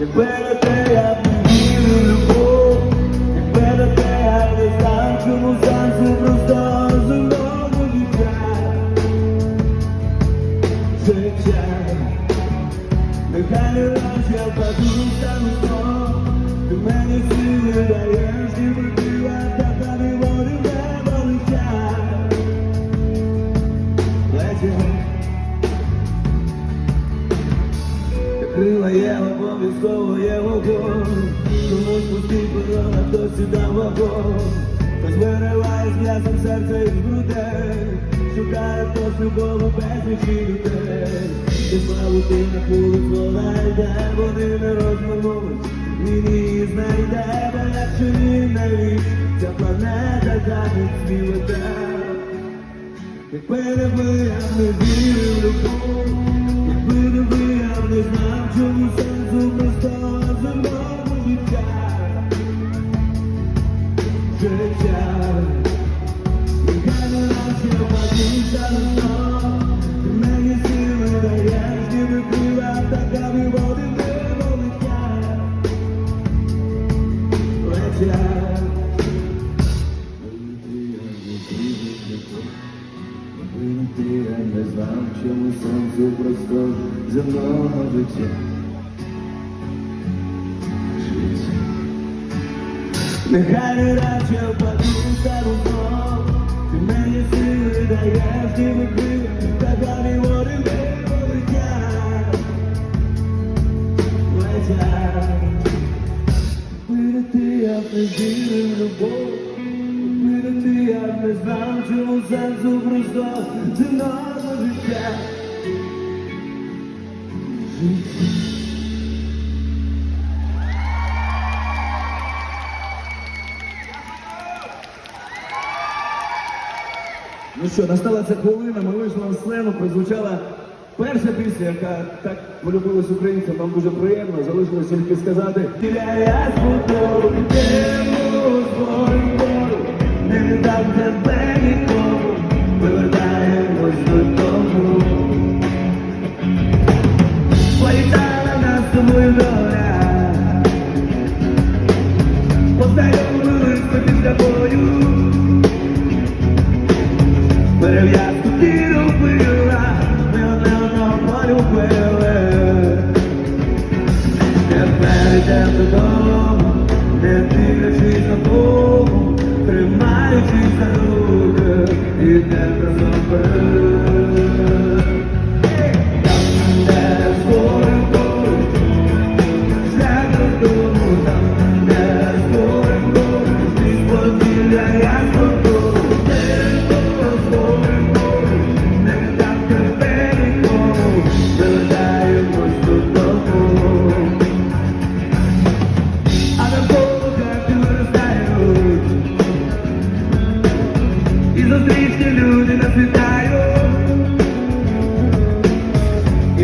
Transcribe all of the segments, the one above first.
The better Крила є обов'язково є вогонь. Комусь пустий порога, хтось сюди вагон. Хтось вириває з м'ясом серце із грудей. Шукає хтось любову безлічі людей. І славу ти на вулицю йде Вони не розминулись, він її знайде якщо він навіть ця планета замість свій Якби не я не вірив в любов, земного життя. Життя. Нехай не радше впаду стару знов, ти мені сили даєш, ніби крила, та далі води не полетять. Летять. Якби не ти, я не вірив в любов, якби я не знав, чому сенсу просто земного життя. Життя. Ну що, настала ця хвилина, ми вийшли на сцену, прозвучала перша пісня, яка так полюбилась українцям, нам дуже приємно, залишилось тільки сказати. Я з тобою, не віддам тебе Політала нас з тобою доля,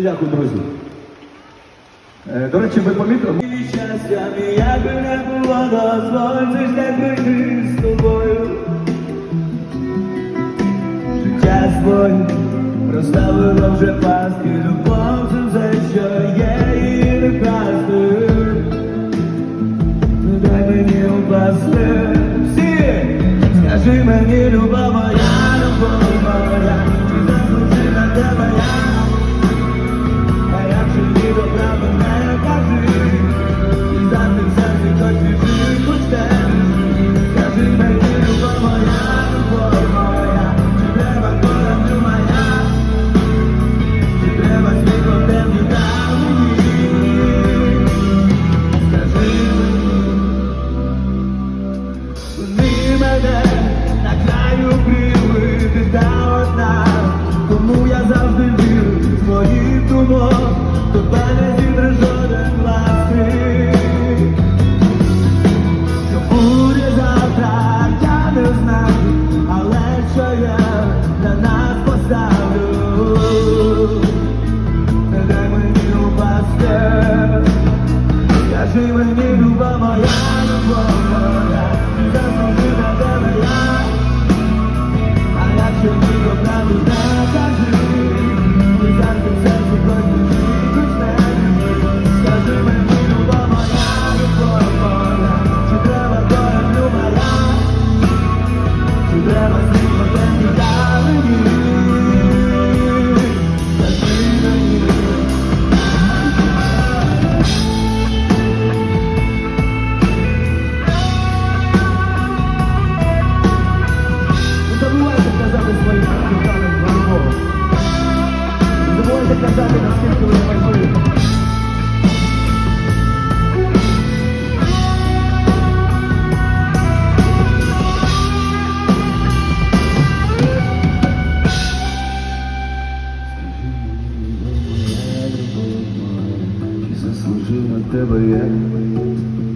Дуже дякую, друзі. Е, До речі, ви помітили? Щастя, як би не було, дозвольте ж так з тобою. Життя своє розставило вже пастки, любов це все, що є, і не дай мені упасти. Всі, скажи мені, люба моя, тебе я,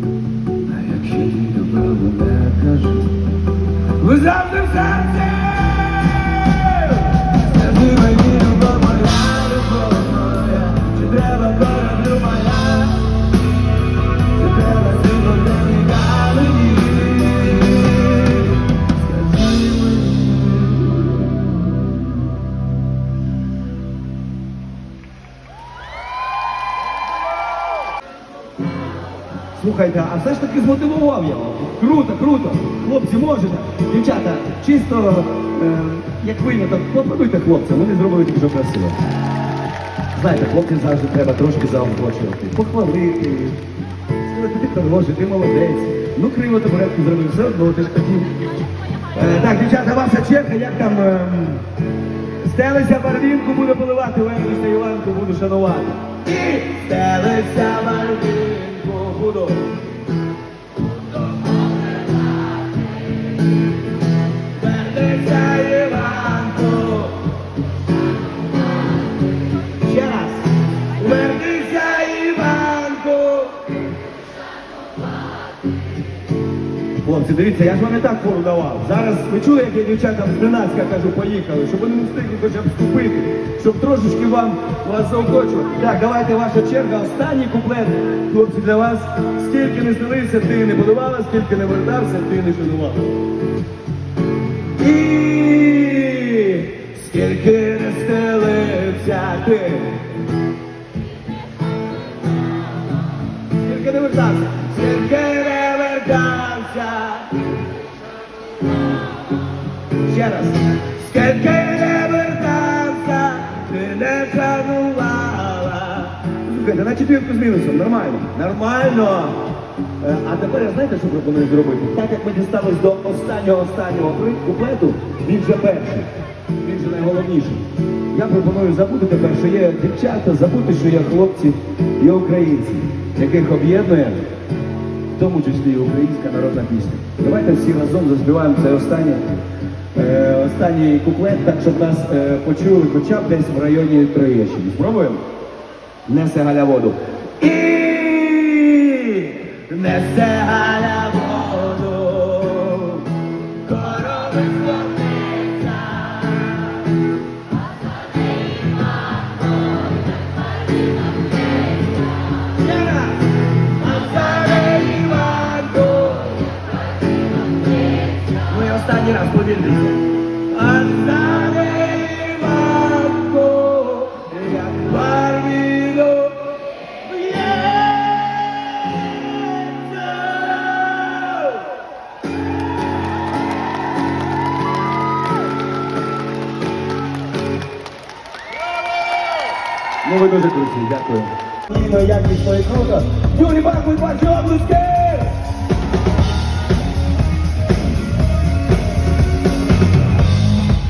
Слухайте, а все ж таки змотивував я. Круто, круто. Хлопці, можете. Дівчата, чисто, е, як виняток, поаплодуйте хлопцям, вони зробили дуже красиво. Знаєте, хлопців завжди треба трошки заохочувати, похвалити, сказати, ти хороший, ти молодець. Ну, криво табуретку зробив, все одно ти ж хотів. Е, так, дівчата, ваша черга, як там е, стелися барвінку, буде поливати, Леоніса Іванку буду шанувати. І стелися Марвінку, буду. Хлопці, дивіться, я ж вам не так фору давав. Зараз ви чули, як я дівчатам з Донацька кажу, поїхали, щоб вони не встигли хоча б вступити, щоб трошечки вам вас заохочувати. Так, давайте ваша черга, останній куплет, хлопці, для вас. Скільки не стелився, ти не подавала, скільки не вертався, ти не шанував. І скільки не стелився ти. Скільки не вертався. Раз. Скільки не вертався, ти не шанувала. Слухайте, на четвірку з мінусом, нормально. Нормально. Е, А тепер знаєте, що пропоную зробити? Так як ми дістались до останнього останнього куплету, він же перший, він же найголовніший. Я пропоную забути тепер, що є дівчата, забути, що є хлопці, є українці, яких об'єднує, в тому числі і українська народна пісня. Давайте всі разом заспіваємо цей останній, е, останній куплет, так щоб нас е, почули хоча б десь в районі Троєщини. Спробуємо? Несе Галя воду. І несе галя воду, Круті, дякую. Ніно, якісно і круто. Юрій Бахмут, ваші облиски!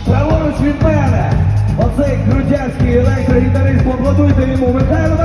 Праворуч від мене! Оцей крутянський електрогітарист, поаплодуйте йому, Михайло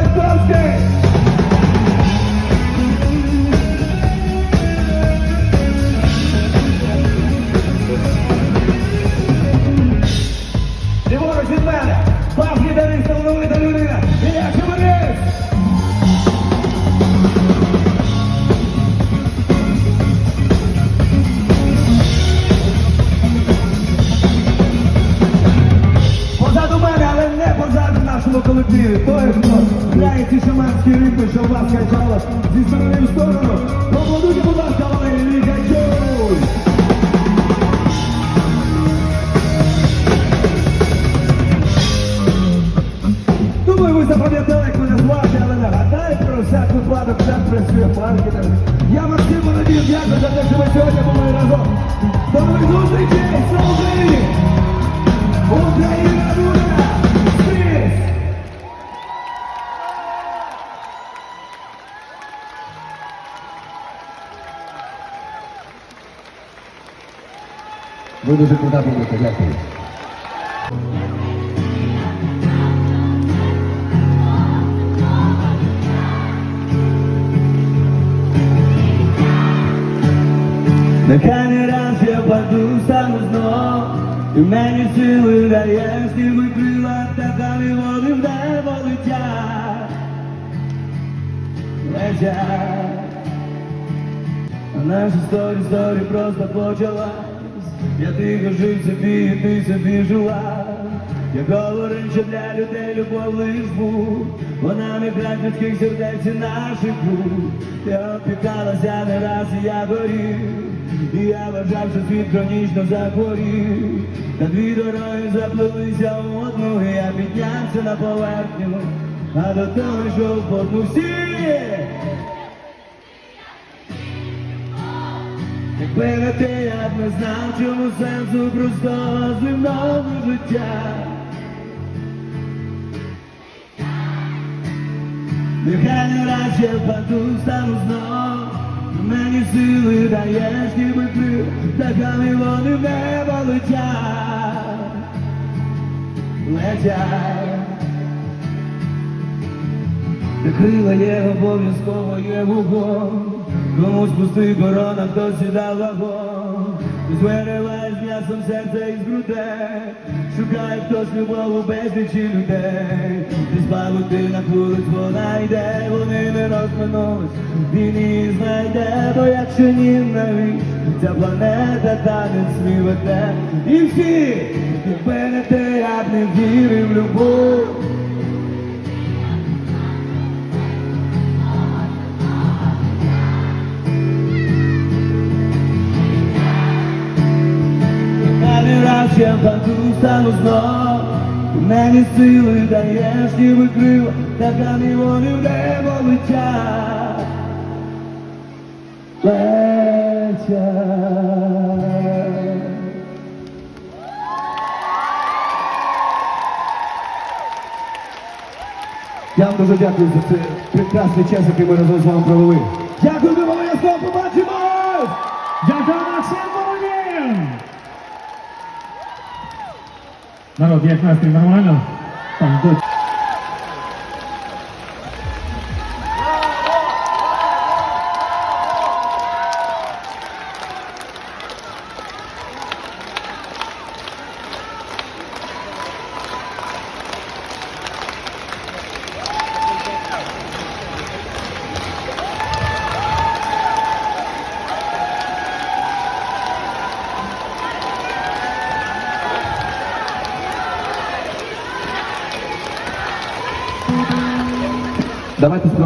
колективі. Той, хто грає ці шаманські ритми, що вас качало зі сторони в сторону. Поаплодуйте, будь ласка, Валерій Лікачуй! Думаю, ви запам'ятали, як мене звати, але нагадаю про всяк випадок, так працює маркетинг. Я Максим Володів, дякую за те, що ви сьогодні були разом. До нових зустрічей! Дуже крута публіка, дякую. Нехай не раз я впаду, стану знов, і мені сили даєш, ти викрила, така води в небо летять, летять. А наша історія, історія просто почалась, я тихо жив собі, і ти собі жила. Я говорив, що для людей любов лиш був, вона не брать людських сердець і наших рук. Я опікалася не раз, і я горів, і я вважав, що світ хронічно захворів. Та дві дороги заплилися в одну, і я піднявся на поверхню, а до того йшов по всі. Якби не ти, я не знав, чому сенсу простого земного життя. Нехай не раз я впаду, стану знов, мені сили даєш, ніби крил, таками вони в небо летять, летять. Крила є обов'язково є вогонь, комусь пустий корона, хтось сідав вагон, Хтось вириває з м'ясом серце із грудей, шукає хтось любов у безлічі людей, десь павутина вулиць вона йде, вони не розминулись, він її знайде, бо якщо ні навіть, ця планета танець свій веде, і всі, якби не те, я б не вірив любов. Я стану знов, ти мені сили даєш, ніби крила, така не вони в небо летять. Летять. Я вам дуже дякую за цей прекрасний час, який ми разом з вами провели. Дякую, обов'язково побачимось! Дякую, Максим Народ, як настрій нормально? Там тут. Давайте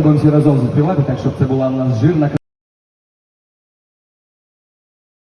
спробуємо всі разом заспівати, так щоб це була у нас жирна